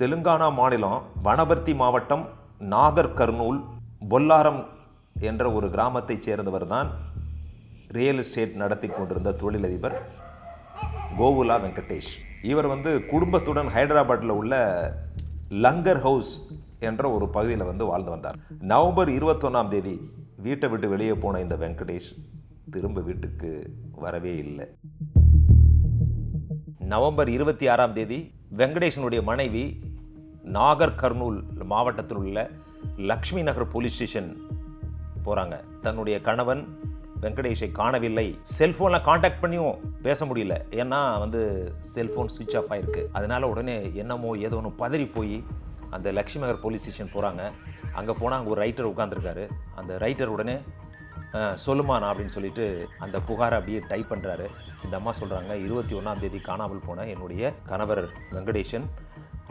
தெலுங்கானா மாநிலம் வனபர்த்தி மாவட்டம் நாகர் கர்னூல் பொல்லாரம் என்ற ஒரு கிராமத்தைச் சேர்ந்தவர் தான் ரியல் எஸ்டேட் நடத்தி கொண்டிருந்த தொழிலதிபர் கோகுலா வெங்கடேஷ். இவர் வந்து குடும்பத்துடன் ஹைதராபாத்தில் உள்ள லங்கர் ஹவுஸ் என்ற ஒரு பகுதியில் வந்து வாழ்ந்து வந்தார். நவம்பர் இருபத்தொன்னாம் தேதி வீட்டை விட்டு வெளியே போன இந்த வெங்கடேஷ் திரும்ப வீட்டுக்கு வரவே இல்லை. நவம்பர் இருபத்தி ஆறாம் தேதி வெங்கடேஷனுடைய மனைவி நாகர் கர்னூல் மாவட்டத்தில் உள்ள லக்ஷ்மி நகர் போலீஸ் ஸ்டேஷன் போகிறாங்க தன்னுடைய கணவன் வெங்கடேஷை காணவில்லை. செல்ஃபோனில் காண்டாக்ட் பண்ணியும் பேச முடியல. ஏன்னா வந்து செல்ஃபோன் சுவிட்ச் ஆஃப் ஆகிருக்கு அதனால் உடனே என்னமோ ஏதோ ஒன்று பதறி போய் அந்த லக்ஷ்மி நகர் போலீஸ் ஸ்டேஷன் போகிறாங்க அங்கே போனால் அங்கே ஒரு ரைட்டர் உட்காந்துருக்காரு அந்த ரைட்டர் உடனே சொல்லுமா சொல்லுமாண்ணா அப்படின்னு சொல்லிட்டு அந்த புகாரை அப்படியே டைப் பண்ணுறாரு இந்த அம்மா சொல்கிறாங்க இருபத்தி ஒன்றாம் தேதி காணாமல் போன என்னுடைய கணவர் வெங்கடேஷன்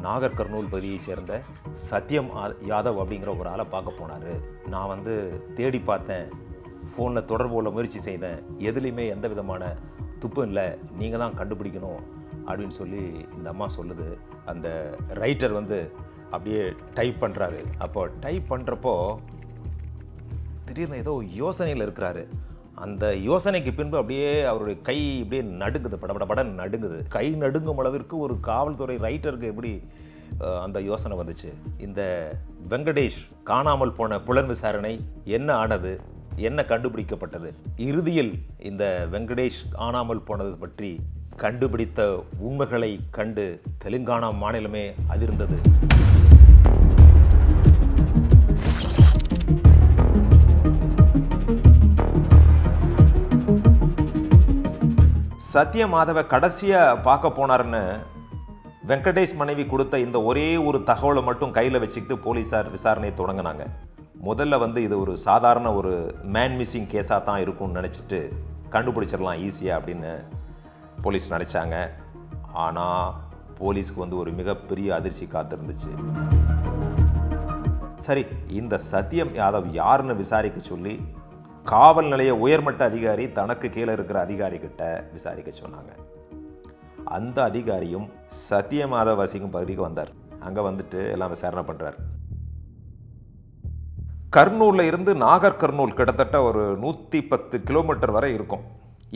நாகர் கர்னூல் பகுதியை சேர்ந்த சத்யம் யாதவ் அப்படிங்கிற ஒரு ஆளை பார்க்க போனார். நான் வந்து தேடி பார்த்தேன். ஃபோனில் தொடர்பு கொள்ள முயற்சி செய்தேன். எதுலேயுமே எந்த விதமான துப்பும் இல்லை. நீங்கள் தான் கண்டுபிடிக்கணும் அப்படின்னு சொல்லி இந்த அம்மா சொல்லுது. அந்த ரைட்டர் வந்து அப்படியே டைப் பண்ணுறாரு அப்போ டைப் பண்ணுறப்போ திடீர்னு ஏதோ யோசனையில் இருக்கிறாரு. அந்த யோசனைக்கு பின்பு அப்படியே அவருடைய கை இப்படியே நடுங்குது படபட பட நடுங்குது. கை நடுங்கும் அளவிற்கு ஒரு காவல்துறை ரைட்டருக்கு எப்படி அந்த யோசனை வந்துச்சு? இந்த வெங்கடேஷ் காணாமல் போன புலன் விசாரணை என்ன ஆனது? என்ன கண்டுபிடிக்கப்பட்டது? இறுதியில் இந்த வெங்கடேஷ் காணாமல் போனது பற்றி கண்டுபிடித்த உண்மைகளை கண்டு தெலுங்கானா மாநிலமே அதிர்ந்தது. சத்யமாதவ கடைசியாக பார்க்க போனாருன்னு வெங்கடேஷ் மனைவி கொடுத்த இந்த ஒரே ஒரு தகவலை மட்டும் கையில் வச்சுக்கிட்டு போலீஸார் விசாரணையை தொடங்கினாங்க. முதல்ல வந்து இது ஒரு சாதாரண ஒரு மேன் மிஸ்ஸிங் கேஸாக தான் இருக்கும்னு நினச்சிட்டு கண்டுபிடிச்சிடலாம் ஈஸியாக அப்படின்னு போலீஸ் நினச்சாங்க. ஆனால் போலீஸ்க்கு வந்து ஒரு மிகப்பெரிய அதிர்ச்சி காத்திருந்துச்சு. சரி இந்த சத்யம் யாதவ் யாருன்னு விசாரிக்க சொல்லி காவல் நிலைய உயர்மட்ட அதிகாரி தனக்கு கீழே இருக்கிற அதிகாரி கிட்ட விசாரிக்க சொன்னாங்க. அந்த அதிகாரியும் சத்தியமாத வசிக்கும் பகுதிக்கு வந்தார். அங்கே வந்துட்டு எல்லாம் விசாரணை பண்ணுறார் கர்னூலில் இருந்து நாகர் கர்னூல் கிட்டத்தட்ட ஒரு நூற்றி பத்து கிலோமீட்டர் வரை இருக்கும்.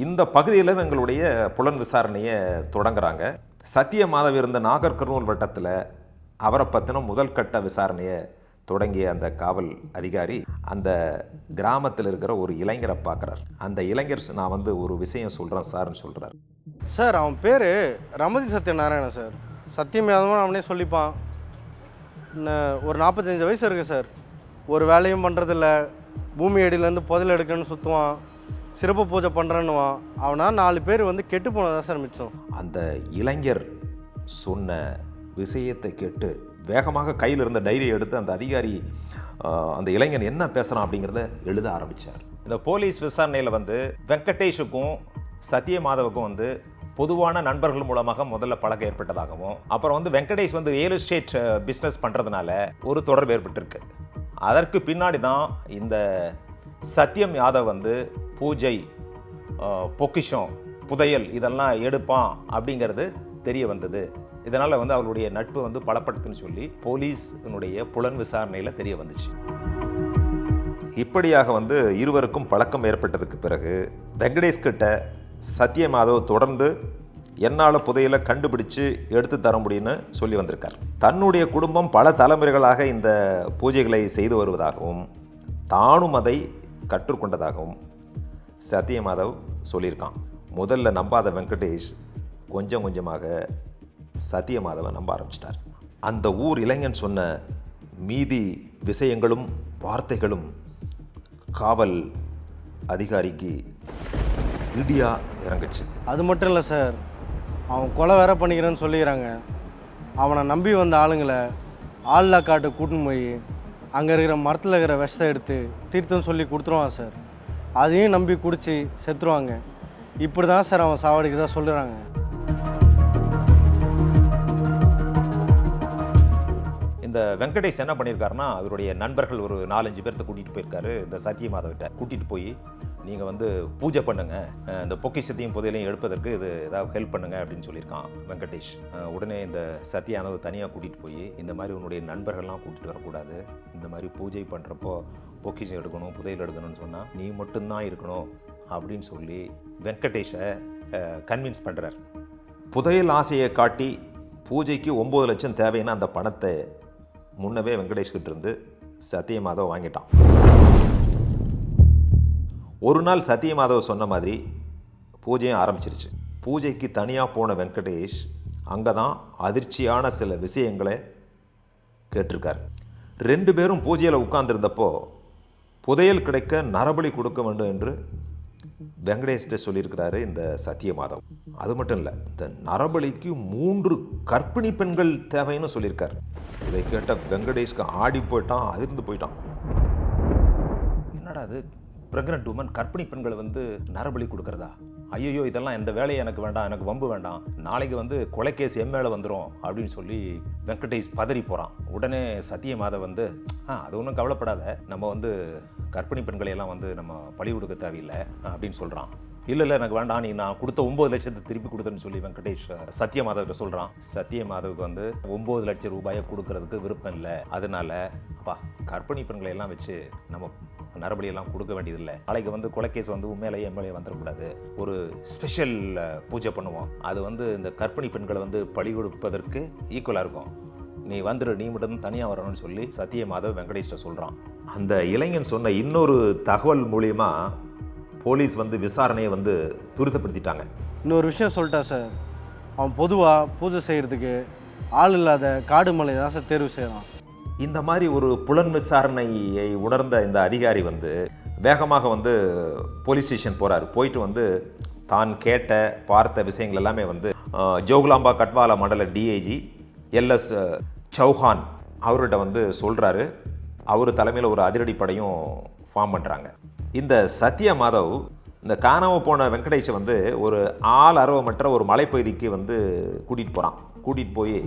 இந்த பகுதியில் எங்களுடைய புலன் விசாரணையை தொடங்குறாங்க. சத்ய இருந்த நாகர் கர்னூல் வட்டத்தில் அவரை பற்றின முதல் கட்ட விசாரணையை தொடங்கிய அந்த காவல் அதிகாரி அந்த கிராமத்தில் இருக்கிற ஒரு இளைஞரை பார்க்குறார். அந்த இளைஞர் நான் வந்து ஒரு விஷயம் சொல்கிறேன் சார்னு சொல்கிறார் சார் அவன் பேர் ரமதி சத்யநாராயணன் சார். சத்தியம் யாதவன் அவனே சொல்லிப்பான். ஒரு நாற்பத்தஞ்சு வயசு இருக்கு சார். ஒரு வேலையும் பண்ணுறதில்ல பூமி அடியிலேருந்து புதையல் எடுக்கணும்னு சுற்றுவான் சிறப்பு பூஜை பண்ணுறேன்னுவான் அவனா நாலு பேர் வந்து கெட்டு போனதா சார் மிச்சம். அந்த இளைஞர் சொன்ன விஷயத்தை கேட்டு வேகமாக கையில் இருந்த டைரியை எடுத்து அந்த அதிகாரி அந்த இளைஞன் என்ன பேசுகிறான் அப்படிங்கிறத எழுத ஆரம்பித்தார் இந்த போலீஸ் விசாரணையில் வந்து வெங்கடேஷுக்கும் சத்யமாதவுக்கும் வந்து பொதுவான நண்பர்கள் மூலமாக முதல்ல பழக்கம் ஏற்பட்டதாகவும் அப்புறம் வந்து வெங்கடேஷ் வந்து ரியல் எஸ்டேட் பிஸ்னஸ் பண்ணுறதுனால ஒரு தொடர்பு ஏற்பட்டிருக்கு. அதற்கு பின்னாடி தான் இந்த சத்யம் யாதவ் வந்து பூஜை பொக்கிஷம் புதையல் இதெல்லாம் எடுப்பான் அப்படிங்கிறது தெரிய வந்தது. இதனால் வந்து அவருடைய நட்பு வந்து பலப்படுத்துன்னு சொல்லி போலீஸினுடைய புலன் விசாரணையில் தெரிய வந்துச்சு. இப்படியாக வந்து இருவருக்கும் பழக்கம் ஏற்பட்டதுக்கு பிறகு வெங்கடேஷ் கிட்ட சத்யமாதவ் தொடர்ந்து என்னால் புதையலை கண்டுபிடிச்சு எடுத்து தர முடியும்னு சொல்லி வந்திருக்கார். தன்னுடைய குடும்பம் பல தலைமுறைகளாக இந்த பூஜைகளை செய்து வருவதாகவும் தானும் அதை கற்றுக்கொண்டதாகவும் சத்யமாதவ் சொல்லியிருக்கான். முதல்ல நம்பாத வெங்கடேஷ் கொஞ்சம் கொஞ்சமாக சத்தியமாதவன் நம்ப ஆரம்பிச்சிட்டார். அந்த ஊர் இளைஞன் சொன்ன மீதி விஷயங்களும் வார்த்தைகளும் காவல் அதிகாரிக்கு இடியா இறங்குச்சு. அது மட்டும் இல்லை சார் அவன் கொலை வேற பண்ணிக்கிறேன்னு சொல்லிக்கிறாங்க. அவனை நம்பி வந்த ஆளுங்களை ஆள்லா காட்டு கூட்டின்னு போய் அங்கே இருக்கிற மரத்தில் இருக்கிற விஷத்தை எடுத்து தீர்த்தம் சொல்லி கொடுத்துருவான் சார். அதையும் நம்பி குடிச்சு செத்துருவாங்க. இப்படி தான் சார் அவன் சாவடிக்கு தான் சொல்லுறாங்க. இந்த வெங்கடேஷ் என்ன பண்ணியிருக்காருன்னா அவருடைய நண்பர்கள் ஒரு நாலஞ்சு பேர்த்த கூட்டிகிட்டு போயிருக்காரு. இந்த சத்யமாதவிட்ட கூட்டிகிட்டு போய் நீங்கள் வந்து பூஜை பண்ணுங்க. இந்த பொக்கிஷத்தையும் புதையலையும் எடுப்பதற்கு இது ஏதாவது ஹெல்ப் பண்ணுங்க அப்படின்னு சொல்லியிருக்கான் வெங்கடேஷ். உடனே இந்த சத்யானவை தனியாக கூட்டிகிட்டு போய் இந்த மாதிரி உன்னுடைய நண்பர்கள்லாம் கூட்டிகிட்டு வரக்கூடாது. இந்த மாதிரி பூஜை பண்ணுறப்போ பொக்கிஷம் எடுக்கணும் புதையல் எடுக்கணும்னு சொன்னால் நீ மட்டும்தான் இருக்கணும் அப்படின்னு சொல்லி வெங்கடேஷை கன்வின்ஸ் பண்ணுறார் புதையல் ஆசையை காட்டி பூஜைக்கு ஒம்பது லட்சம் தேவைன்னா அந்த பணத்தை முன்னவே வெங்கடேஷ் கிட்ட இருந்து சத்யமாதவ் வாங்கிட்டான். ஒரு நாள் சத்யமாதவ் சொன்ன மாதிரி பூஜையும் ஆரம்பிச்சிருச்சு. பூஜைக்கு தனியாக போன வெங்கடேஷ் அங்கே தான் அதிர்ச்சியான சில விஷயங்களை கேட்டிருக்கார். ரெண்டு பேரும் பூஜையில் உட்கார்ந்துருந்தப்போ புதையல் கிடைக்க நரபலி கொடுக்க வேண்டும் என்று வெங்கடேஷ்ட சொல்லியிருக்கிறாரு இந்த சத்தியமாதவ் அது மட்டும் இல்லை இந்த நரபலிக்கு மூன்று கற்பிணி பெண்கள் தேவைன்னு சொல்லியிருக்காரு. இதை கேட்ட வெங்கடேஷ்க்கு ஆடி போயிட்டான் அதிர்ந்து போயிட்டான். என்னடா அது பிரெக்னென்ட் உமன் கற்பிணி பெண்களை வந்து நரபலி கொடுக்கறதா? ஐயோ இதெல்லாம் எந்த வேலையை எனக்கு வேண்டாம் எனக்கு வம்பு வேண்டாம். நாளைக்கு வந்து கொலைக்கேஸ் என் மேலே வந்துடும் அப்படின்னு சொல்லி வெங்கடேஷ் பதறி போகிறான் உடனே சத்தியமாதவ் வந்து ஆ அது ஒன்றும் கவலைப்படாத. நம்ம வந்து கர்ப்பிணி பெண்களை எல்லாம் வந்து நம்ம பழி கொடுக்க தேவையில்லை அப்படின்னு சொல்கிறான் இல்லை இல்லை எனக்கு வேண்டாம் நீ நான் கொடுத்த ஒம்பது லட்சத்தை திருப்பி கொடுத்தேன்னு சொல்லி வெங்கடேஷ் சத்யமாதவ்கிட்ட சொல்கிறான் சத்யமாதவுக்கு வந்து ஒம்பது லட்சம் ரூபாயை கொடுக்கறதுக்கு விருப்பம் இல்லை. அதனால அப்பா கர்ப்பிணி பெண்களை எல்லாம் வச்சு நம்ம நரபலியெல்லாம் கொடுக்க வேண்டியதில்லை. நாளைக்கு வந்து கொலைக்கேஸ் வந்து உண்மையிலேயே எம்எல்ஏ வந்துடக்கூடாது. ஒரு ஸ்பெஷல் பூஜை பண்ணுவோம். அது வந்து இந்த கற்பிணி பெண்களை வந்து பழி கொடுப்பதற்கு ஈக்குவலாக இருக்கும். நீ வந்துடு நீ மட்டும் தனியாக வரணும்னு சொல்லி சத்யமாதவ் வெங்கடேஷ்ட சொல்கிறான் அந்த இளைஞன் சொன்ன இன்னொரு தகவல் மூலியமா போலீஸ் வந்து விசாரணையை வந்து துரிதப்படுத்திட்டாங்க. இன்னொரு விஷயம் சொல்லிட்டா சார். அவன் பொதுவாக பூஜை செய்கிறதுக்கு ஆள் இல்லாத காடு மலை தான் சார் தேர்வு செய்கிறான் இந்த மாதிரி ஒரு புலன் விசாரணையை உணர்ந்த இந்த அதிகாரி வந்து வேகமாக வந்து போலீஸ் ஸ்டேஷன் போகிறார் போயிட்டு வந்து தான் கேட்ட பார்த்த விஷயங்கள் எல்லாமே வந்து ஜோகுலாம்பா கட்வாலா மண்டல டிஐஜி எல்எஸ் சௌஹான் அவர்கிட்ட வந்து சொல்கிறாரு அவர் தலைமையில் ஒரு அதிரடி படையும் ஃபார்ம் பண்ணுறாங்க இந்த சத்ய மாதவ் இந்த காணாமல் போன வெங்கடேஷை வந்து ஒரு ஆள் அரவமற்ற ஒரு மலைப்பகுதிக்கு வந்து கூட்டிகிட்டு போகிறான் கூட்டிகிட்டு போய்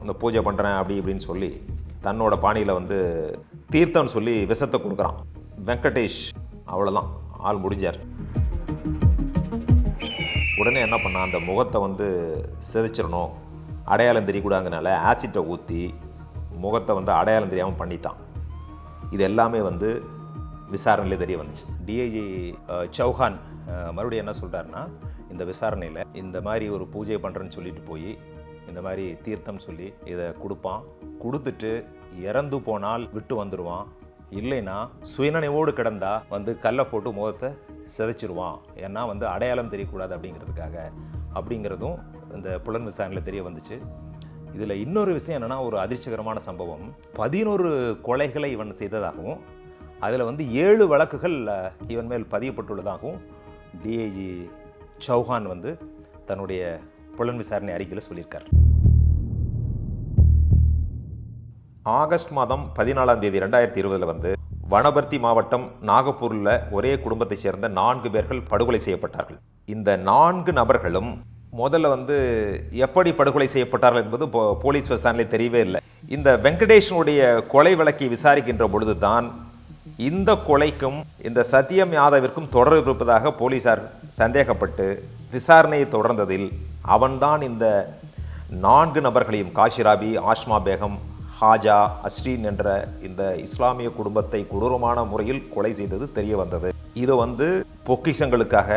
அந்த பூஜை பண்ணுறேன் அப்படி இப்படின்னு சொல்லி தன்னோட பாணியில் வந்து தீர்த்தம்னு சொல்லி விஷத்தை கொடுக்குறான். வெங்கடேஷ் அவ்வளோதான் ஆள் முடிஞ்சார். உடனே என்ன பண்ணான் அந்த முகத்தை வந்து சிதைச்சிடணும். அடையாளம் தெரியக்கூடாதனால ஆசிட்டை ஊற்றி முகத்தை வந்து அடையாளம் தெரியாமல் பண்ணிட்டான். இது எல்லாமே வந்து விசாரணையிலே தெரிய வந்துச்சு. டிஐஜி சௌஹான் மறுபடியும் என்ன சொல்கிறாருன்னா இந்த விசாரணையில் இந்த மாதிரி ஒரு பூஜை பண்ணுறேன்னு சொல்லிட்டு போய் இந்த மாதிரி தீர்த்தம் சொல்லி இதை கொடுப்பான். கொடுத்துட்டு இறந்து போனால் விட்டு வந்துடுவான் இல்லைன்னா சுயநினைவோடு கிடந்தா வந்து கல்லை போட்டு முகத்தை சிதைச்சிருவான். ஏன்னா வந்து அடையாளம் தெரியக்கூடாது அப்படிங்கிறதுக்காக. அப்படிங்கிறதும் இந்த புலன் விசாரணையில் தெரிய வந்துச்சு. இதில் இன்னொரு விஷயம் என்னென்னா ஒரு அதிர்ச்சிகரமான சம்பவம். பதினோரு கொலைகளை இவன் செய்ததாகவும் அதில் வந்து ஏழு வழக்குகள் இவன் மேல் பதியப்பட்டுள்ளதாகவும் டிஐஜி சௌஹான் வந்து தன்னுடைய புலன் விசாரணை அறிக்கையில் சொல்லியிருக்கார். ஆகஸ்ட் மாதம் பதினாலாம் தேதி ரெண்டாயிரத்தி இருபதில் வந்து வனபர்த்தி மாவட்டம் நாகப்பூரில் ஒரே குடும்பத்தைச் சேர்ந்த நான்கு பேர்கள் படுகொலை செய்யப்பட்டார்கள். இந்த நான்கு நபர்களும் முதல்ல வந்து எப்படி படுகொலை செய்யப்பட்டார்கள் என்பது போ- போலீஸ் விசாரணையில் தெரியவே இல்லை. இந்த வெங்கடேஷனுடைய கொலை வழக்கை விசாரிக்கின்ற பொழுதுதான் இந்த கொலைக்கும் இந்த சத்தியம் யாதவிற்கும் தொடர்பு இருப்பதாக போலீசார் சந்தேகப்பட்டு விசாரணையை தொடர்ந்ததில் அவன்தான் இந்த நான்கு நபர்களையும் காஷிராபி ஆஷ்மா பேகம் ஹாஜா அஸ்ரீன் என்ற இந்த இஸ்லாமிய குடும்பத்தை கொடூரமான முறையில் கொலை செய்தது தெரிய வந்தது. இது வந்து பொக்கிஷங்களுக்காக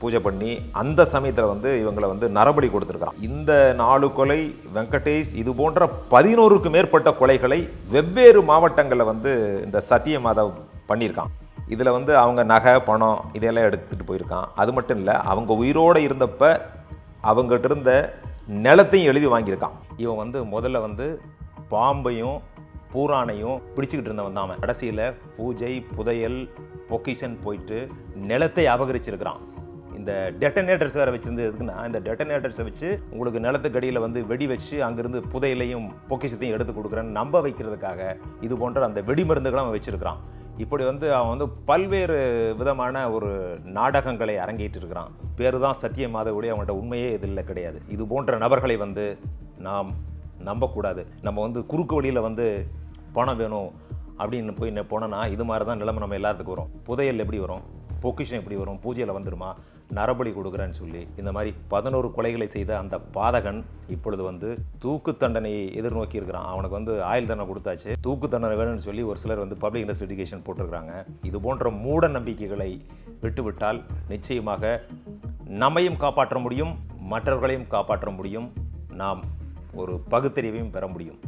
பூஜை பண்ணி அந்த சமயத்தில் வந்து இவங்களை வந்து நரபலி கொடுத்துருக்கான் இந்த நாலு கொலை வெங்கடேஷ் இது போன்ற பதினோருக்கு மேற்பட்ட கொலைகளை வெவ்வேறு மாவட்டங்களில் வந்து இந்த சத்திய மாதவ் பண்ணியிருக்கான். இதில் வந்து அவங்க நகை பணம் இதெல்லாம் எடுத்துகிட்டு போயிருக்கான். அது மட்டும் இல்லை அவங்க உயிரோடு இருந்தப்ப அவங்ககிட்ட இருந்த நிலத்தையும் எழுதி வாங்கியிருக்கான். இவன் வந்து முதல்ல வந்து பாம்பையும் பூரானையும் பிடிச்சிக்கிட்டு இருந்தவன் தான் அவன். கடைசியில் பூஜை புதையல் பொக்கிஷன் போயிட்டு நிலத்தை அபகரிச்சிருக்கிறான். இந்த டெட்டனேட்டர்ஸ் வேறு வச்சிருந்து எதுக்குன்னா இந்த டெட்டனேட்டர்ஸை வச்சு உங்களுக்கு நிலத்துக்கு அடியில் வந்து வெடி வச்சு அங்கேருந்து புதையலையும் பொக்கிஷத்தையும் எடுத்து கொடுக்குறேன்னு நம்ப வைக்கிறதுக்காக இது போன்ற அந்த வெடிமருந்துகளை அவன் வச்சிருக்கிறான். இப்படி வந்து அவன் வந்து பல்வேறு விதமான ஒரு நாடகங்களை அரங்கிட்டு இருக்கிறான் பேரு தான் சத்தியமாதவுடைய அவன்கிட்ட உண்மையே இதில் கிடையாது. இது போன்ற நபர்களை வந்து நாம் நம்பக்கூடாது. நம்ம வந்து குறுக்கு வழியில் வந்து பணம் வேணும் அப்படின்னு போய் நெ- போனோன்னா இது மாதிரி தான் நிலைமை நம்ம எல்லாத்துக்கும் வரும். புதையல் எப்படி வரும்? பொக்கிஷம் எப்படி வரும்? பூஜையில் வந்துருமா? நரபலி கொடுக்குறேன்னு சொல்லி இந்த மாதிரி பதினோரு கொலைகளை செய்த அந்த பாதகன் இப்பொழுது வந்து தூக்கு தண்டனையை எதிர்நோக்கி இருக்கிறான். அவனுக்கு வந்து ஆயுள் தண்டனை கொடுத்தாச்சு. தூக்கு தண்டனை வேணும்னு சொல்லி ஒரு சிலர் வந்து பப்ளிக் இன்வெஸ்டிகேஷன் போட்டிருக்கிறாங்க. இது போன்ற மூட நம்பிக்கைகளை விட்டுவிட்டால் நிச்சயமாக நம்மையும் காப்பாற்ற முடியும் மற்றவர்களையும் காப்பாற்ற முடியும். நாம் ஒரு பகுத்தறிவையும் பெற முடியும்.